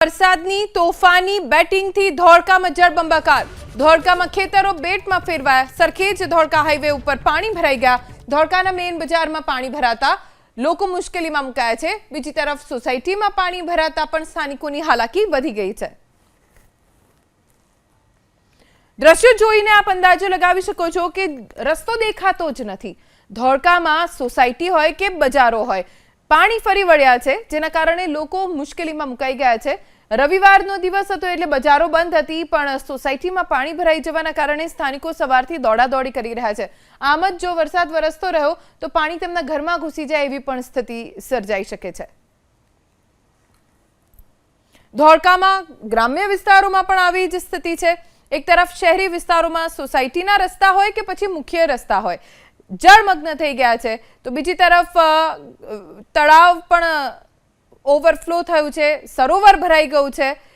વરસાદની તોફાની બેટિંગથી ધોળકામાં જળબંબાકાર. ધોળકામાં ખેતરો બેટમાં ફેરવાયા. સરખેજ ધોળકા હાઈવે ઉપર પાણી ભરાઈ ગયા. ધોળકાના મેઇન બજારમાં પાણી ભરાતા લોકો મુશ્કેલીમાં મુકાયા છે. બીજી તરફ સોસાયટીમાં પાણી ભરાતા પણ સ્થાનિકોની હાલાકી વધી ગઈ છે. દ્રશ્યો જોઈને આપ અંદાજો લગાવી શકો છો કે રસ્તો દેખાતો જ નથી. ધોળકામાં સોસાયટી હોય કે બજારો હોય પાણી ફરી વળ્યા છે, જેના કારણે લોકો મુશ્કેલીમાં મુકાઈ ગયા છે. રવિવારનો દિવસ હતો એટલે બજારો બંધ હતી, પણ સોસાયટીમાં પાણી ભરાઈ જવાના કારણે સ્થાનિકો સવારથી દોડાદોડી કરી રહ્યા છે. આમ જ જો વરસાદ વરસતો રહ્યો, તો પાણી તેમના ઘરમાં ઘૂસી જાય એવી પણ સ્થિતિ સર્જાઈ શકે છે. ધોળકામાં ગ્રામ્ય વિસ્તારોમાં પણ આવી જ સ્થિતિ છે. એક તરફ શહેરી વિસ્તારોમાં સોસાયટીના રસ્તા હોય કે પછી મુખ્ય રસ્તા હોય. જળમગ્ન થઈ ગયા છે. તો બીજી તરફ તળાવ પણ ઓવરફ્લો થયું છે. સરોવર ભરાઈ ગયું છે.